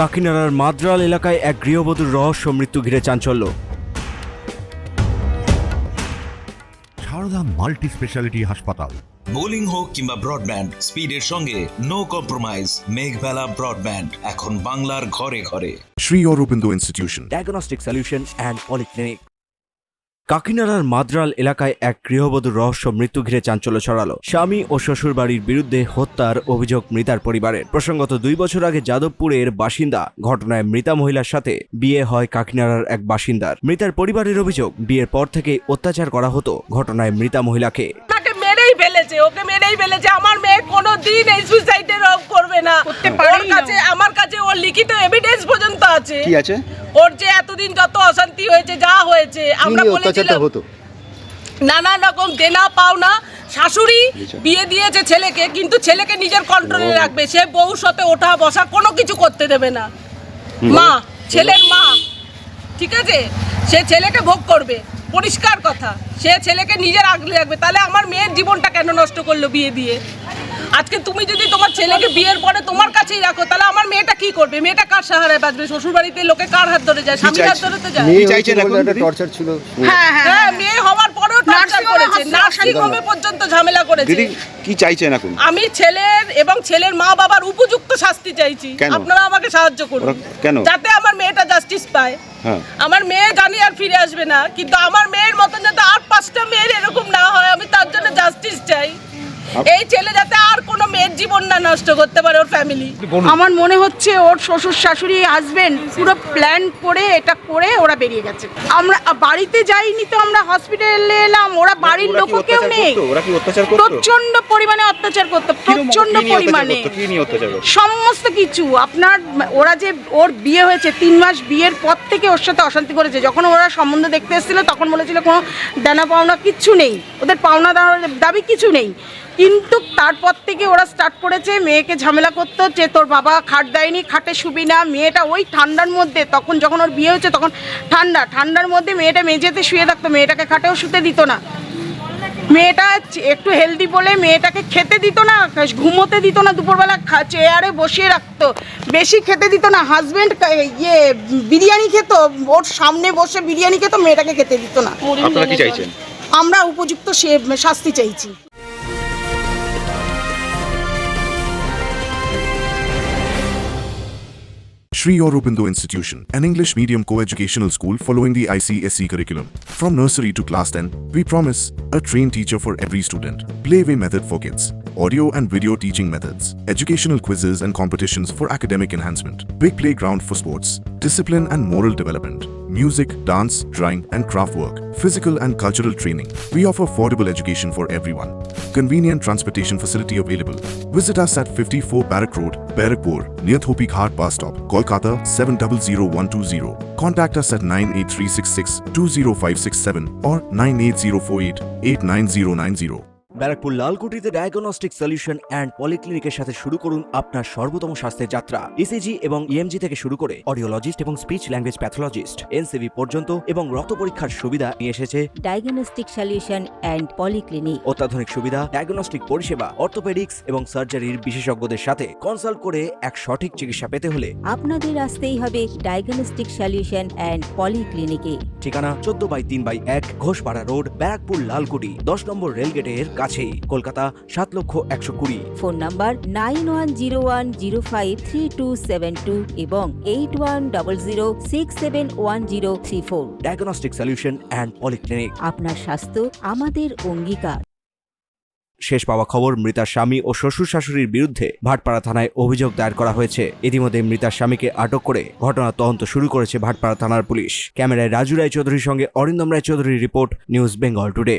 কাকিনাড়ার মাদ্রাল এলাকায় এক গৃহবধূর রহস্য মৃত্যু ঘিরে চাঞ্চল্য। সারদা মাল্টি স্পেশালিটি হাসপাতাল। বোলিং হোক কিংবা ব্রডব্যান্ড স্পিডের সঙ্গে নো কম্প্রোমাইজ মেঘবেলা ব্রডব্যান্ড এখন বাংলার ঘরে ঘরে। Shri Aurobindo institution. Diagnostic solution and polyclinic কাকিনাড়ার Madral এলাকায় এক গৃহবধূ রহস্য মৃত্যু ঘিরে চাঞ্চল্য ছড়ালো। স্বামী ও শ্বশুর বাড়ির বিরুদ্ধে হত্যার অভিযোগ মৃতার পরিবারের। প্রসঙ্গত দুই বছর আগে যাদবপুরের বাসিন্দা, ঘটনায় মৃতা মহিলার সাথে বিয়ে হয় কাকিনাড়ার এক বাসিন্দার। মৃতার পরিবারের অভিযোগ, বিয়ের পর থেকেই অত্যাচার করা হতো ঘটনায় মৃতা মহিলাকে। মেরেই ফেলেছে, ওকে মেরেই ফেলেছে। কোনো দিন এই সুইসাইডের করবে না। ওর কাছে আমার কাছে ওর লিখিত এভিডেন্স পর্যন্ত আছে। কি আছে? ওর যে এতদিন যত অশান্তি হয়েছে যা হয়েছে আমরা বলেছিলাম হতো? নানান রকম দেনা পাওনা। শাশুড়ি বিয়ে দিয়েছে ছেলেকে কিন্তু ছেলেকে নিজের কন্ট্রোলে রাখবে। সে বউ সাথে ওঠা বসা কোনো কিছু করতে দেবে না। মা ছেলের মা ঠিক আছে? সে ছেলেকে ভোগ করবে। পরিষ্কার কথা। সে ছেলেকে নিজের আগলে রাখবে। তাহলে আমার মেয়ের জীবনটা কেন নষ্ট করল বিয়ে দিয়ে? আজকে তুমি যদি তোমার ছেলেকে বিয়ের পরে তোমার কাছেই রাখো তাহলে আমার মেয়েটা কি করবে? মেয়েটা কার সাহারায় বাঁচবে? শ্বশুর বাড়িতে লোকে কার হাত ধরে যায়? স্বামীর হাত ধরে তো যায়। মেয়ে চাইছেন হয়েছে এখন একটা টর্চার ছিল। হ্যাঁ হ্যাঁ মেয়ে হওয়ার পরেও টর্চার করেছে। নার্সিং হোমে পর্যন্ত ঝামেলা করেছে। দিদি কি চাইছেন এখন? আমি ছেলের এবং ছেলের মা বাবার উপযুক্ত শাস্তি চাইছি। আপনারা আমাকে সাহায্য করুন। কেন? যাতে আমার মেয়েটা জাস্টিস পায়। হ্যাঁ। আমার মেয়ে জানি আর ফিরে আসবে না কিন্তু আমার মেয়ের মতন যাতে আর পাঁচটা মেয়ের এরকম না হয় আমি তার জন্য জাস্টিস চাই। এই ছেলে যাতে আর কোনো মেয়ের জীবন না নষ্ট করতে পারে ওর ফ্যামিলি আমার মনে হচ্ছে ওর শ্বশুর শাশুড়ি হাজবেন্ড পুরো প্ল্যান করে এটা করে ওরা বেরিয়ে গেছে। আমরা বাড়িতে যাইনি তো আমরা হসপিটালে এলাম ওরা বাড়ির ওরা কি লোকও কেউ নেই? প্রচণ্ড পরিমাণে অত্যাচার করতো প্রচণ্ড পরিমাণে? সমস্ত কিছু। আপনার ওরা যে ওর বিয়ে হয়েছে তিন মাস বিয়ের পর থেকে ওর সাথে অশান্তি করেছে। যখন ওরা সম্বন্ধ দেখতে এসেছিল তখন বলেছিল কোনো দেনা পাওনা কিচ্ছু নেই। ওদের পাওনা দাবি কিছু নেই। কিন্তু তারপর থেকে ওরা স্টার্ট করেছে মেয়েকে ঝামেলা করতো যে তোর বাবা খাট দেয়নি খাটে শুবি না মেয়েটা ওই ঠান্ডার মধ্যে তখন যখন ওর বিয়ে হয়েছে তখন ঠান্ডা ঠান্ডার মধ্যে মেয়েটা মেঝেতে শুয়ে থাকতো মেয়েটাকে খাটেও শুতে দিত না। মেয়েটা একটু হেলদি বলে মেয়েটাকে খেতে দিত না ঘুমোতে দিত না দুপুরবেলা চেয়ারে বসিয়ে রাখতো বেশি খেতে দিত না হাজবেন্ড ইয়ে বিরিয়ানি খেত ওর সামনে বসে বিরিয়ানি খেত মেয়েটাকে খেতে দিত না। আমরা উপযুক্ত সে- শাস্তি চাইছি। Sri Aurobindo Institution, an English medium co-educational school following the ICSE curriculum. From nursery to class 10, we promise a trained teacher for every student, playway method for kids, audio and video teaching methods, educational quizzes and competitions for academic enhancement, big playground for sports, discipline and moral development, music, dance, drawing and craft work, physical and cultural training. We offer affordable education for everyone. Convenient transportation facility available. Visit us at 54 Barrack Road, Barrackpur, near Thopi Ghat bus stop, Kolkata 700120. Contact us at 98366 20567 or 98048 89090. Barrackpore লালকুটিতে diagnostic solution and পলিক্লিনিকের সাথে শুরু করুন আপনার সর্বোত্তম স্বাস্থ্যের যাত্রা। ECG এবং EMG থেকে শুরু করে অডিওলজিস্ট এবং স্পিচ ল্যাঙ্গুয়েজ প্যাথোলজিস্ট এনসিভি পর্যন্ত এবং রক্ত পরীক্ষার সুবিধা নিয়ে এসেছে ডায়াগনস্টিক সলিউশন অ্যান্ড পলিক্লিনিক অত্যাধুনিক সুবিধা ডায়াগনস্টিক পরিষেবা অর্থোপেডিক্স এবং সার্জারির বিশেষজ্ঞদের সাথে কনসাল্ট করে এক সঠিক চিকিৎসা পেতে হলে আপনাদের আসতেই হবে ডায়াগনস্টিক সলিউশন অ্যান্ড পলিক্লিনিকে ঠিকানা চোদ্দ বাই তিন বাই এক ঘোষপাড়া রোড ব্যারাকপুর লালকুটি দশ নম্বর রেলগেটের কাছেই। কলকাতা সাত লক্ষ একশো কুড়ি। Phone number nine one zero one zero five three two seven two এবং eight one double zero six seven one zero three four. Diagnostic solution and polyclinic আপনার স্বাস্থ্য আমাদের অঙ্গীকার। শেষ পাওয়া খবর মৃতার স্বামী ও শ্বশুর শাশুড়ির বিরুদ্ধে ভাটপাড়া থানায় অভিযোগ দায়ের করা হয়েছে। ইতিমধ্যে মৃতার স্বামীকে আটক করে ঘটনার তদন্ত শুরু করেছে ভাটপাড়া থানার পুলিশ। ক্যামেরায় রাজু রায় চৌধুরীর সঙ্গে অরিন্দম রায় চৌধুরীর রিপোর্ট নিউজ বেঙ্গল টুডে।